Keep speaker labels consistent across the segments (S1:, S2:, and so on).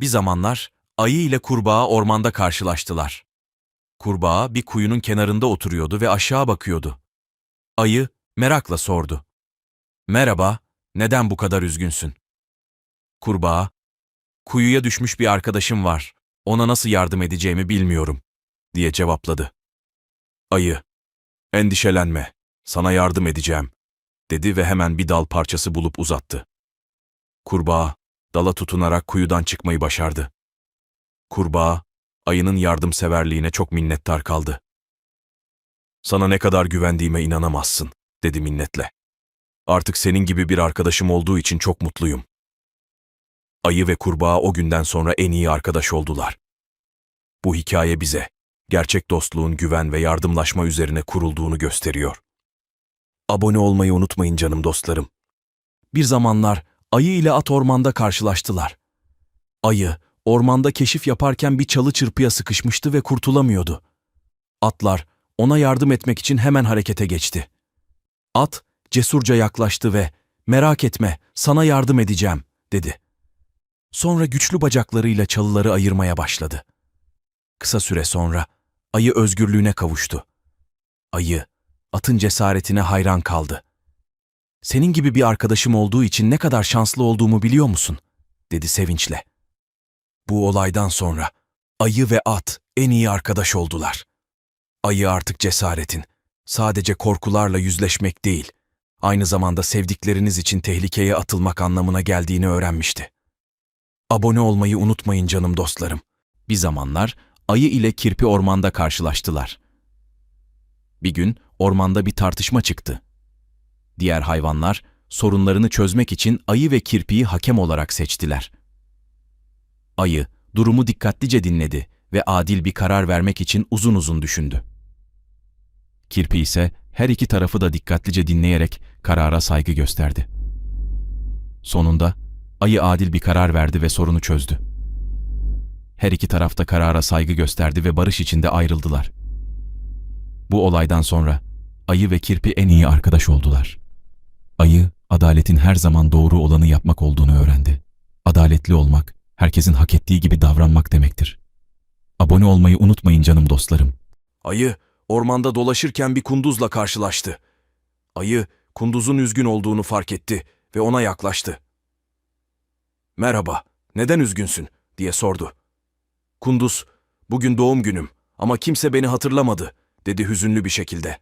S1: Bir zamanlar ayı ile kurbağa ormanda karşılaştılar. Kurbağa bir kuyunun kenarında oturuyordu ve aşağı bakıyordu. Ayı merakla sordu. Merhaba, neden bu kadar üzgünsün? Kurbağa, kuyuya düşmüş bir arkadaşım var. Ona nasıl yardım edeceğimi bilmiyorum, diye cevapladı. Ayı, endişelenme, sana yardım edeceğim, dedi ve hemen bir dal parçası bulup uzattı. Kurbağa, dala tutunarak kuyudan çıkmayı başardı. Kurbağa, ayının yardımseverliğine çok minnettar kaldı. Sana ne kadar güvendiğime inanamazsın, dedi minnetle. Artık senin gibi bir arkadaşım olduğu için çok mutluyum. Ayı ve kurbağa o günden sonra en iyi arkadaş oldular. Bu hikaye bize gerçek dostluğun güven ve yardımlaşma üzerine kurulduğunu gösteriyor. Abone olmayı unutmayın canım dostlarım. Bir zamanlar ayı ile at ormanda karşılaştılar. Ayı, ormanda keşif yaparken bir çalı çırpıya sıkışmıştı ve kurtulamıyordu. Atlar, ona yardım etmek için hemen harekete geçti. At, cesurca yaklaştı ve ''Merak etme, sana yardım edeceğim.'' dedi. Sonra güçlü bacaklarıyla çalıları ayırmaya başladı. Kısa süre sonra ayı özgürlüğüne kavuştu. Ayı, atın cesaretine hayran kaldı. Senin gibi bir arkadaşım olduğu için ne kadar şanslı olduğumu biliyor musun? dedi sevinçle. Bu olaydan sonra ayı ve at en iyi arkadaş oldular. Ayı artık cesaretin, sadece korkularla yüzleşmek değil, aynı zamanda sevdikleriniz için tehlikeye atılmak anlamına geldiğini öğrenmişti. Abone olmayı unutmayın canım dostlarım. Bir zamanlar ayı ile kirpi ormanda karşılaştılar. Bir gün ormanda bir tartışma çıktı. Diğer hayvanlar sorunlarını çözmek için ayı ve kirpiyi hakem olarak seçtiler. Ayı durumu dikkatlice dinledi ve adil bir karar vermek için uzun uzun düşündü. Kirpi ise her iki tarafı da dikkatlice dinleyerek karara saygı gösterdi. Sonunda ayı adil bir karar verdi ve sorunu çözdü. Her iki tarafta karara saygı gösterdi ve barış içinde ayrıldılar. Bu olaydan sonra ayı ve kirpi en iyi arkadaş oldular. Ayı, adaletin her zaman doğru olanı yapmak olduğunu öğrendi. Adaletli olmak, herkesin hak ettiği gibi davranmak demektir. Abone olmayı unutmayın canım dostlarım. Ayı, ormanda dolaşırken bir kunduzla karşılaştı. Ayı, kunduzun üzgün olduğunu fark etti ve ona yaklaştı. Merhaba, neden üzgünsün? diye sordu. Kunduz, bugün doğum günüm ama kimse beni hatırlamadı, dedi hüzünlü bir şekilde.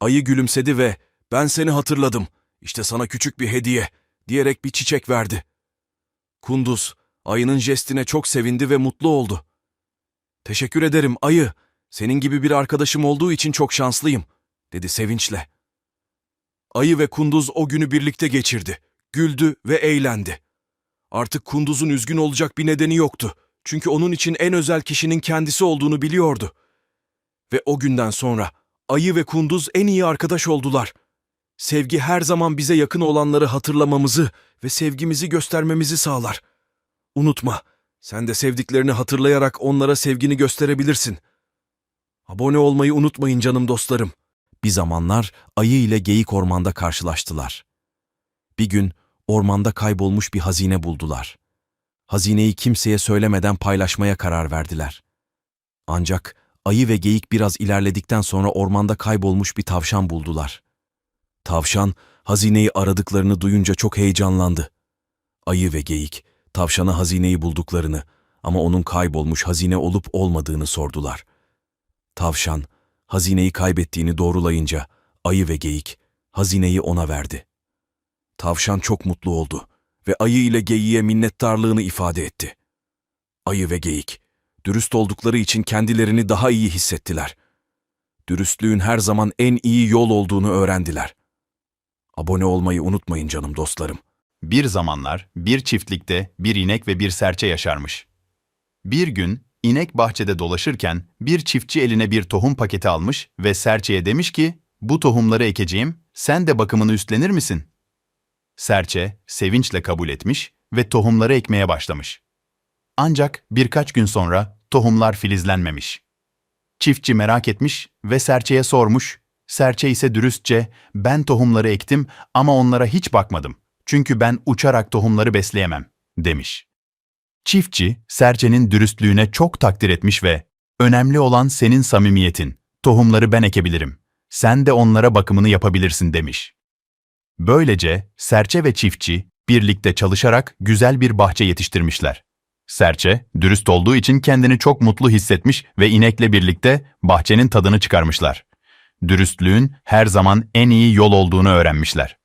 S1: Ayı gülümsedi ve ben seni hatırladım, işte sana küçük bir hediye, diyerek bir çiçek verdi. Kunduz, ayının jestine çok sevindi ve mutlu oldu. Teşekkür ederim ayı, senin gibi bir arkadaşım olduğu için çok şanslıyım, dedi sevinçle. Ayı ve kunduz o günü birlikte geçirdi, güldü ve eğlendi. Artık kunduzun üzgün olacak bir nedeni yoktu. Çünkü onun için en özel kişinin kendisi olduğunu biliyordu. Ve o günden sonra ayı ve kunduz en iyi arkadaş oldular. Sevgi her zaman bize yakın olanları hatırlamamızı ve sevgimizi göstermemizi sağlar. Unutma, sen de sevdiklerini hatırlayarak onlara sevgini gösterebilirsin. Abone olmayı unutmayın canım dostlarım. Bir zamanlar ayı ile geyik ormanda karşılaştılar. Bir gün ormanda kaybolmuş bir hazine buldular. Hazineyi kimseye söylemeden paylaşmaya karar verdiler. Ancak ayı ve geyik biraz ilerledikten sonra ormanda kaybolmuş bir tavşan buldular. Tavşan, hazineyi aradıklarını duyunca çok heyecanlandı. Ayı ve geyik, tavşana hazineyi bulduklarını ama onun kaybolmuş hazine olup olmadığını sordular. Tavşan, hazineyi kaybettiğini doğrulayınca ayı ve geyik, hazineyi ona verdi. Tavşan çok mutlu oldu ve ayı ile geyiğe minnettarlığını ifade etti. Ayı ve geyik, dürüst oldukları için kendilerini daha iyi hissettiler. Dürüstlüğün her zaman en iyi yol olduğunu öğrendiler. Abone olmayı unutmayın canım dostlarım.
S2: Bir zamanlar bir çiftlikte bir inek ve bir serçe yaşarmış. Bir gün inek bahçede dolaşırken bir çiftçi eline bir tohum paketi almış ve serçeye demiş ki, bu tohumları ekeceğim, sen de bakımını üstlenir misin? Serçe sevinçle kabul etmiş ve tohumları ekmeye başlamış. Ancak birkaç gün sonra tohumlar filizlenmemiş. Çiftçi merak etmiş ve serçeye sormuş. Serçe ise dürüstçe, ben tohumları ektim ama onlara hiç bakmadım. Çünkü ben uçarak tohumları besleyemem, demiş. Çiftçi, serçenin dürüstlüğüne çok takdir etmiş ve önemli olan senin samimiyetin. Tohumları ben ekebilirim. Sen de onlara bakımını yapabilirsin demiş. Böylece serçe ve çiftçi birlikte çalışarak güzel bir bahçe yetiştirmişler. Serçe, dürüst olduğu için kendini çok mutlu hissetmiş ve inekle birlikte bahçenin tadını çıkarmışlar. Dürüstlüğün her zaman en iyi yol olduğunu öğrenmişler.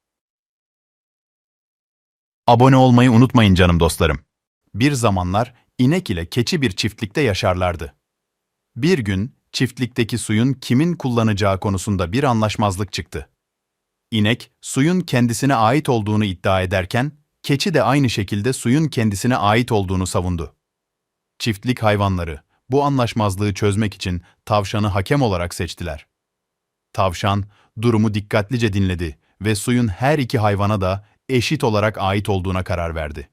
S2: Abone olmayı unutmayın canım dostlarım. Bir zamanlar inek ile keçi bir çiftlikte yaşarlardı. Bir gün çiftlikteki suyun kimin kullanacağı konusunda bir anlaşmazlık çıktı. İnek suyun kendisine ait olduğunu iddia ederken, keçi de aynı şekilde suyun kendisine ait olduğunu savundu. Çiftlik hayvanları bu anlaşmazlığı çözmek için tavşanı hakem olarak seçtiler. Tavşan durumu dikkatlice dinledi ve suyun her iki hayvana da eşit olarak ait olduğuna karar verdi.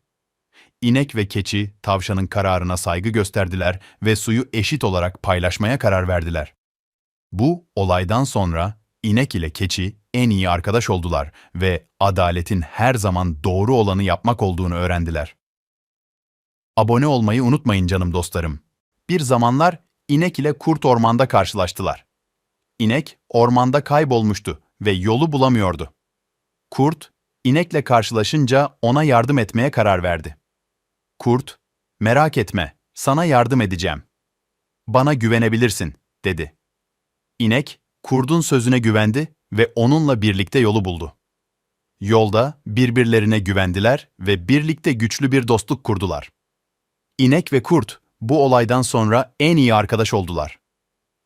S2: İnek ve keçi tavşanın kararına saygı gösterdiler ve suyu eşit olarak paylaşmaya karar verdiler. Bu olaydan sonra inek ile keçi en iyi arkadaş oldular ve adaletin her zaman doğru olanı yapmak olduğunu öğrendiler. Abone olmayı unutmayın canım dostlarım. Bir zamanlar inek ile kurt ormanda karşılaştılar. İnek ormanda kaybolmuştu ve yolu bulamıyordu. Kurt, inekle karşılaşınca ona yardım etmeye karar verdi. Kurt, merak etme, sana yardım edeceğim. Bana güvenebilirsin, dedi. İnek, kurdun sözüne güvendi ve onunla birlikte yolu buldu. Yolda birbirlerine güvendiler ve birlikte güçlü bir dostluk kurdular. İnek ve kurt bu olaydan sonra en iyi arkadaş oldular.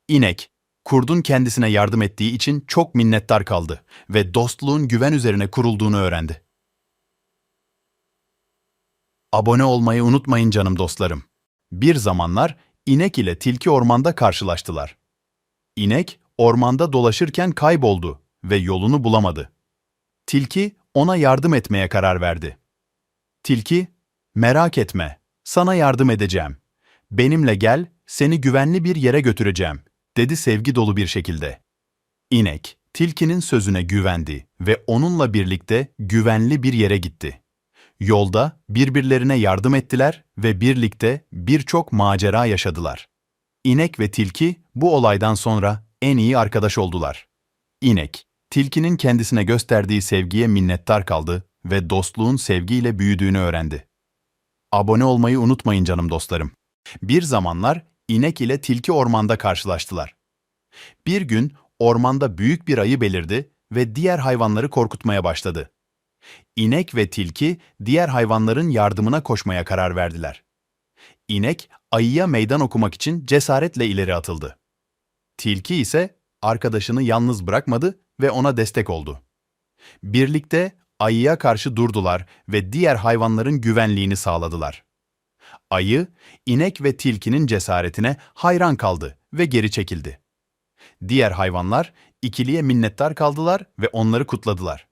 S2: İnek, kurdun kendisine yardım ettiği için çok minnettar kaldı ve dostluğun güven üzerine kurulduğunu öğrendi. Abone olmayı unutmayın canım dostlarım. Bir zamanlar inek ile tilki ormanda karşılaştılar. İnek ormanda dolaşırken kayboldu ve yolunu bulamadı. Tilki ona yardım etmeye karar verdi. Tilki, merak etme, sana yardım edeceğim. Benimle gel, seni güvenli bir yere götüreceğim, dedi sevgi dolu bir şekilde. İnek, tilkinin sözüne güvendi ve onunla birlikte güvenli bir yere gitti. Yolda birbirlerine yardım ettiler ve birlikte birçok macera yaşadılar. İnek ve tilki bu olaydan sonra en iyi arkadaş oldular. İnek, tilkinin kendisine gösterdiği sevgiye minnettar kaldı ve dostluğun sevgiyle büyüdüğünü öğrendi. Abone olmayı unutmayın canım dostlarım. Bir zamanlar inek ile tilki ormanda karşılaştılar. Bir gün ormanda büyük bir ayı belirdi ve diğer hayvanları korkutmaya başladı. İnek ve tilki diğer hayvanların yardımına koşmaya karar verdiler. İnek ayıya meydan okumak için cesaretle ileri atıldı. Tilki ise arkadaşını yalnız bırakmadı ve ona destek oldu. Birlikte ayıya karşı durdular ve diğer hayvanların güvenliğini sağladılar. Ayı, inek ve tilkinin cesaretine hayran kaldı ve geri çekildi. Diğer hayvanlar ikiliye minnettar kaldılar ve onları kutladılar.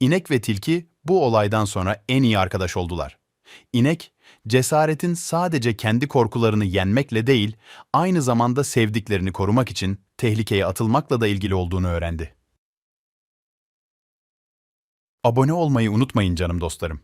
S2: İnek ve tilki bu olaydan sonra en iyi arkadaş oldular. İnek, cesaretin sadece kendi korkularını yenmekle değil, aynı zamanda sevdiklerini korumak için tehlikeye atılmakla da ilgili olduğunu öğrendi. Abone olmayı unutmayın canım dostlarım.